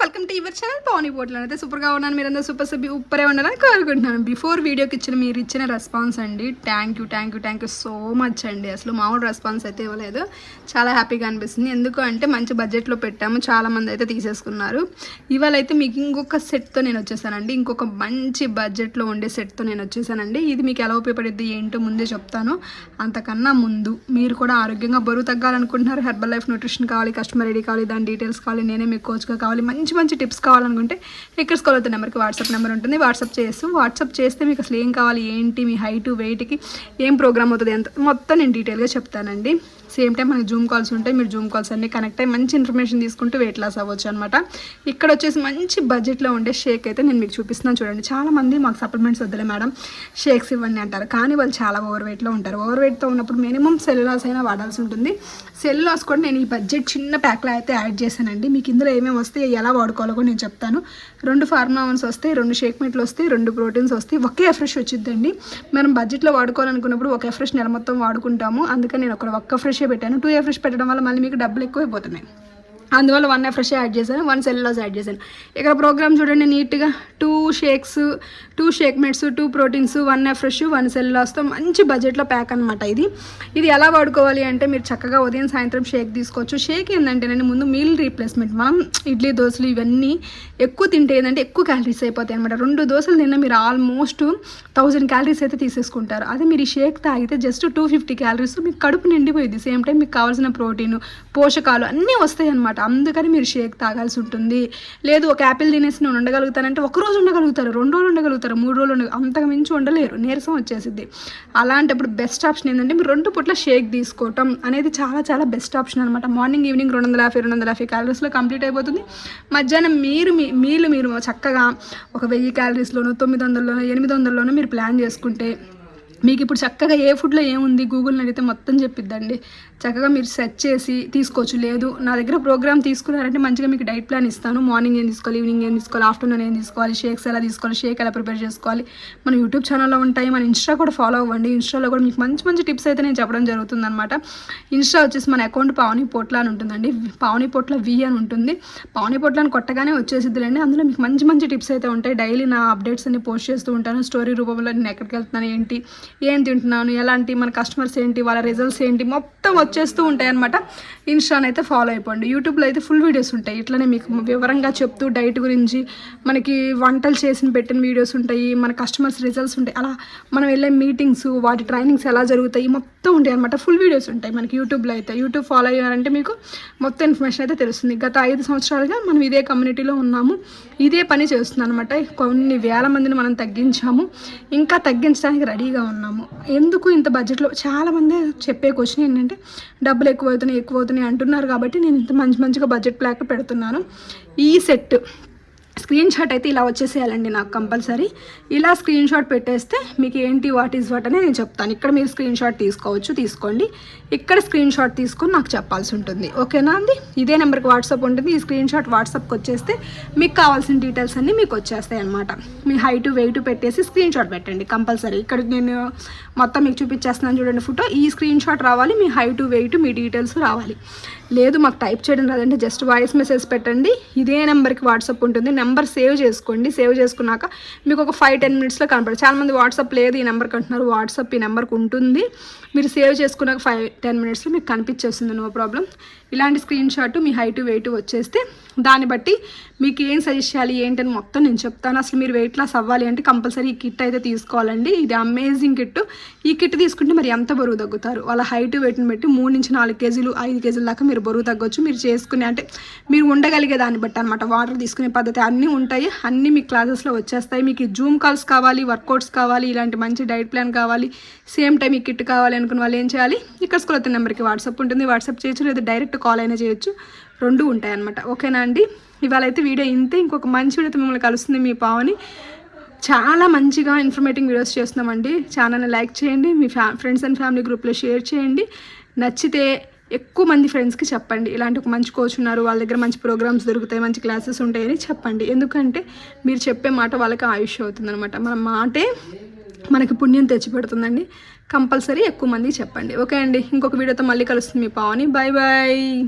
Welcome to your channel పవని పోట్లు అయితే సూపర్గా ఉన్నాను. మీరందరూ సూపర్ సబ్బి ఉప్పరే ఉండాలని కోరుకుంటున్నాను. బిఫోర్ వీడియోకి ఇచ్చిన మీరు ఇచ్చిన రెస్పాన్స్ అండి thank you thank you thank you so much అండి. అసలు మామూలు రెస్పాన్స్ అయితే ఇవ్వలేదు. చాలా హ్యాపీగా అనిపిస్తుంది. ఎందుకు అంటే మంచి బడ్జెట్లో పెట్టాము. చాలా మంది అయితే తీసేసుకున్నారు. ఇవాళ అయితే మీకు ఇంకొక సెట్తో నేను వచ్చేసానండి. ఇంకొక మంచి బడ్జెట్లో ఉండే సెట్తో నేను వచ్చేసానండి. ఇది మీకు ఎలా ఉపయోగపడుద్ది ఏంటో ముందే చెప్తాను. అంతకన్నా ముందు మీరు కూడా ఆరోగ్యంగా బరువు తగ్గాలనుకుంటున్నారు. హెర్బల్ లైఫ్ న్యూట్రిషన్ కావాలి కస్టమర్ ఐడి కావాలి దాని డీటెయిల్స్ కావాలి నేనే మీకు కోచ్గా కావాలి మంచి మంచి మంచి టిప్స్ కావాలనుకుంటే ఇక్కడ కాల్ అవుతున్న నెంబర్కి వాట్సాప్ నెంబర్ ఉంటుంది. వాట్సాప్ చేస్తూ వాట్సాప్ చేస్తే మీకు అసలు ఏం కావాలి ఏంటి మీ హైట్ వెయిట్కి ఏం ప్రోగ్రామ్ అవుతుంది ఎంత మొత్తం నేను డీటెయిల్గా చెప్తానండి. సేమ్ టైం మనకి జూమ్ కాల్స్ ఉంటాయి. మీరు జూమ్ కాల్స్ అన్ని కనెక్ట్ అయ్యి మంచి ఇన్ఫర్మేషన్ తీసుకుంటూ వెయిట్ లాస్ అవ్వచ్చు అనమాట ఇక్కడ వచ్చేసి మంచి బడ్జెట్లో ఉండే షేక్ అయితే నేను మీకు చూపిస్తున్నాను చూడండి. చాలా మంది మాకు సప్లిమెంట్స్ వద్దులే మేడం. షేక్స్ ఇవ్వండి అంటారు. కానీ వాళ్ళు చాలా ఓవర్ వెయిట్లో ఉంటారు. ఓవర్ వెయిట్తో ఉన్నప్పుడు మినిమం లాస్ అయినా వాడాల్సి ఉంటుంది. సెల్యులాస్ కూడా నేను ఈ బడ్జెట్ చిన్న ప్యాక్లో అయితే యాడ్ చేశానండి. మీకు ఇందులో ఏమేమి వస్తే ఎలా వాడుకోవాలో కూడా నేను చెప్తాను. రెండు ఫార్మాన్స్ వస్తాయి రెండు షేక్ మీట్లు వస్తాయి రెండు ప్రోటీన్స్ వస్తాయి. ఒకే ఎఫ్రెష్ వచ్చిందండి మనం బడ్జెట్లో వాడుకోవాలనుకున్నప్పుడు ఒక ఎఫ్రెష్ నెల మొత్తం వాడుకుంటాము. అందుకని నేను ఒక ఒక్క ఫ్రెష్ పెట్టాను. టూ ఎఫ్రెష్ పెట్టడం వల్ల మళ్ళీ మీకు డబ్బులు ఎక్కువైపోతున్నాయి. అందువల్ల వన్ ఎఫ్రెష్ యాడ్ చేశాను వన్ సెల్లోస్ యాడ్ చేశాను. ఇక్కడ ప్రోగ్రామ్ చూడండి నీట్గా two shakes two shake mates two proteins one Afresh one సెల్లాస్తో మంచి బడ్జెట్లో ప్యాక్ అనమాట ఇది. ఇది ఎలా వాడుకోవాలి అంటే మీరు చక్కగా ఉదయం సాయంత్రం షేక్ తీసుకోవచ్చు. షేక్ ఏంటంటే నేను ముందు మీల్ రీప్లేస్మెంట్ మనం ఇడ్లీ దోశలు ఇవన్నీ ఎక్కువ తింటే ఏంటంటే ఎక్కువ క్యాలరీస్ అయిపోతాయి అనమాట రెండు దోశలు తిన్నా మీరు ఆల్మోస్ట్ థౌజండ్ క్యాలరీస్ అయితే తీసేసుకుంటారు. అదే మీరు ఈ షేక్ తాగితే జస్ట్ టూ ఫిఫ్టీ క్యాలరీస్ మీకు కడుపు నిండిపోయింది సేమ్ టైం మీకు కావాల్సిన ప్రోటీన్ పోషకాలు అన్నీ వస్తాయి అనమాట అందుకని మీరు షేక్ తాగాల్సి ఉంటుంది. లేదు ఒక యాపిల్ తినేసి నేను ఉండగలుగుతానంటే ఒక రోజు ఉండగలుగుతారు రెండు రోజులు ఉండగలుగుతారు మూడు రోజులు ఉండ అంతకు మించి ఉండలేరు. నీరసం వచ్చేసిద్ది. అలాంటప్పుడు బెస్ట్ ఆప్షన్ ఏంటంటే మీరు రెండు పూట్ల షేక్ తీసుకోవటం అనేది చాలా చాలా బెస్ట్ ఆప్షన్ అనమాట మార్నింగ్ ఈవినింగ్ రెండు వందల యాభై రెండు వందల యాభై క్యాలరీస్లో కంప్లీట్ అయిపోతుంది. మధ్యాహ్నం మీరు మీ మీలు మీరు చక్కగా ఒక వెయ్యి క్యాలరీస్లోనూ తొమ్మిది వందల్లోనూ ఎనిమిది వందల్లోనూ మీరు ప్లాన్ చేసుకుంటే మీకు ఇప్పుడు చక్కగా ఏ ఫుడ్లో ఏముంది? గూగుల్ని అడిగితే మొత్తం చెప్పిద్దండి. చక్కగా మీరు సెర్చ్ చేసి తీసుకోవచ్చు. లేదు నా దగ్గర ప్రోగ్రామ్ తీసుకున్నారంటే మంచిగా మీకు డైట్ ప్లాన్ ఇస్తాను. మార్నింగ్ ఏం తీసుకోవాలి? ఈవినింగ్ ఏం తీసుకోవాలి? ఆఫ్టర్నూన్ ఏం తీసుకోవాలి? షేక్స్ ఎలా తీసుకోవాలి? షేక్ ఎలా ప్రిపేర్ చేసుకోవాలి? మన యూట్యూబ్ ఛానల్లో ఉంటాయి. మన ఇన్స్టా కూడా ఫాలో అవ్వండి. ఇన్స్టాలో కూడా మీకు మంచి మంచి టిప్స్ అయితే నేను చెప్పడం జరుగుతుంది అనమాట ఇన్స్టా వచ్చేసి మన అకౌంట్ పావని పొట్ల అని ఉంటుందండి. పావని పొట్ల వి అని ఉంటుంది. పావని పొట్లని కొట్టగానే వచ్చేసిద్దులండి. అందులో మీకు మంచి మంచి టిప్స్ అయితే ఉంటాయి. డైలీ నా అప్డేట్స్ అన్ని పోస్ట్ చేస్తూ ఉంటాను. స్టోరీ రూపంలో నేను ఎక్కడికి వెళ్తున్నాను? ఏంటి? ఏం తింటున్నాను ఎలాంటి మన కస్టమర్స్ ఏంటి వాళ్ళ రిజల్ట్స్ ఏంటి మొత్తం వచ్చేస్తూ ఉంటాయి అనమాట ఇన్స్టాన్ అయితే ఫాలో అయిపోండి. యూట్యూబ్లో అయితే ఫుల్ వీడియోస్ ఉంటాయి. ఇట్లనే మీకు వివరంగా చెప్తూ డైట్ గురించి మనకి వంటలు చేసిన పెట్టిన వీడియోస్ ఉంటాయి మన కస్టమర్స్ రిజల్ట్స్ ఉంటాయి. అలా మనం వెళ్ళే మీటింగ్స్ వాటి ట్రైనింగ్స్ ఎలా జరుగుతాయి మొత్తం ఉంటాయి అనమాట ఫుల్ వీడియోస్ ఉంటాయి మనకి యూట్యూబ్లో అయితే. యూట్యూబ్ ఫాలో అయ్యారంటే మీకు మొత్తం ఇన్ఫర్మేషన్ అయితే తెలుస్తుంది. గత ఐదు సంవత్సరాలుగా మనం ఇదే కమ్యూనిటీలో ఉన్నాము. ఇదే పని చేస్తుంది అనమాట కొన్ని వేల మందిని మనం తగ్గించాము. ఇంకా తగ్గించడానికి రెడీగా ఉన్నాము ఎందుకు ఇంత బడ్జెట్లో చాలామంది చెప్పే క్వశ్చన్ ఏంటంటే డబ్బులు ఎక్కువ అవుతున్నాయి ఎక్కువ అవుతున్నాయి అంటున్నారు కాబట్టి నేను ఇంత మంచి మంచిగా బడ్జెట్ ప్లాక్ పెడుతున్నాను. ఈ సెట్ స్క్రీన్ షాట్ అయితే ఇలా వచ్చేసేయాలండి నాకు కంపల్సరీ. ఇలా స్క్రీన్ షాట్ పెట్టేస్తే మీకు ఏంటి వాట్ ఈజ్ వాట్ అని నేను చెప్తాను. ఇక్కడ మీరు స్క్రీన్ షాట్ తీసుకోవచ్చు తీసుకోండి. ఇక్కడ స్క్రీన్ షాట్ తీసుకొని నాకు చెప్పాల్సి ఉంటుంది. ఓకేనా అండి? ఇదే నెంబర్కి వాట్సాప్ ఉంటుంది. ఈ స్క్రీన్ షాట్ వాట్సాప్కి వచ్చేస్తే మీకు కావాల్సిన డీటెయిల్స్ అన్నీ మీకు వచ్చేస్తాయి అనమాట మీ హైట్ వెయిట్ పెట్టేసి స్క్రీన్ షాట్ పెట్టండి కంపల్సరీ. ఇక్కడ నేను మొత్తం మీకు చూపించేస్తున్నాను చూడండి ఫోటో. ఈ స్క్రీన్ షాట్ రావాలి మీ హైట్ వెయిట్ మీ డీటెయిల్స్ రావాలి. లేదు మాకు టైప్ చేయడం రాదంటే జస్ట్ వాయిస్ మెసేజ్ పెట్టండి. ఇదే నెంబర్కి వాట్సాప్ ఉంటుంది. నెంబర్ సేవ్ చేసుకోండి. సేవ్ చేసుకున్నాక మీకు ఒక ఫైవ్ టెన్ మినిట్స్లో కనపడదు. చాలామంది వాట్సాప్ లేదు ఈ నెంబర్కి అంటున్నారు వాట్సాప్ ఈ నెంబర్కి ఉంటుంది. మీరు సేవ్ చేసుకున్నాక ఫైవ్ టెన్ మినిట్స్లో మీకు కనిపించేస్తుంది నో ప్రాబ్లం. ఇలాంటి స్క్రీన్ షాట్ మీ హైట్ వెయిట్ వచ్చేస్తే దాన్ని బట్టి మీకు ఏం సజెస్ట్ చేయాలి ఏంటని మొత్తం నేను చెప్తాను. అసలు మీరు వెయిట్ లాస్ అవ్వాలి అంటే కంపల్సరీ ఈ కిట్ అయితే తీసుకోవాలండి. ఇది అమేజింగ్ కిట్ ఈ కిట్ తీసుకుంటే మరి ఎంత బరువు తగ్గుతారు? వాళ్ళ హైట్ వెయిట్ని బట్టి మూడు నుంచి నాలుగు కేజీలు ఐదు కేజీల దాకా మీరు బరువు తగ్గొచ్చు. మీరు చేసుకునే అంటే మీరు ఉండగలిగే దాన్ని బట్టి అనమాట వాటర్ తీసుకునే పద్ధతి అన్నీ ఉంటాయి. అన్నీ మీ క్లాసెస్లో వచ్చేస్తాయి. మీకు జూమ్ కాల్స్ కావాలి వర్కౌట్స్ కావాలి ఇలాంటి మంచి డైట్ ప్లాన్ కావాలి సేమ్ టైం ఈ కిట్ కావాలి అనుకున్న వాళ్ళు ఏం చేయాలి? ఇక్కడ స్కూల్ అయితే నెంబర్కి వాట్సాప్ ఉంటుంది. వాట్సాప్ చేయొచ్చు లేదా డైరెక్ట్ కాల్ అయినా చేయొచ్చు. రెండు ఉంటాయి అనమాట ఓకేనా అండి? ఇవాళ అయితే వీడియో ఇంతే. ఇంకొక మంచి వీడియోతో మిమ్మల్ని కలుస్తుంది మీ పావని. చాలా మంచిగా ఇన్ఫర్మేటివ్ వీడియోస్ చేస్తున్నామండి. ఛానల్ని లైక్ చేయండి. మీ ఫ్యా ఫ్రెండ్స్ అండ్ ఫ్యామిలీ గ్రూప్లో షేర్ చేయండి. నచ్చితే ఎక్కువ మంది ఫ్రెండ్స్కి చెప్పండి. ఇలాంటి ఒక మంచి కోచ్ ఉన్నారు. వాళ్ళ దగ్గర మంచి ప్రోగ్రామ్స్ దొరుకుతాయి మంచి క్లాసెస్ ఉంటాయని చెప్పండి. ఎందుకంటే మీరు చెప్పే మాట వాళ్ళకి ఆయుష్ అవుతుందనమాట మన మాటే మనకి పుణ్యం తెచ్చిపెడుతుందండి. కంపల్సరీ ఎక్కువ మంది చెప్పండి. ఓకే అండి. ఇంకొక వీడియోతో మళ్ళీ కలుస్తుంది మీ పావని. Bye bye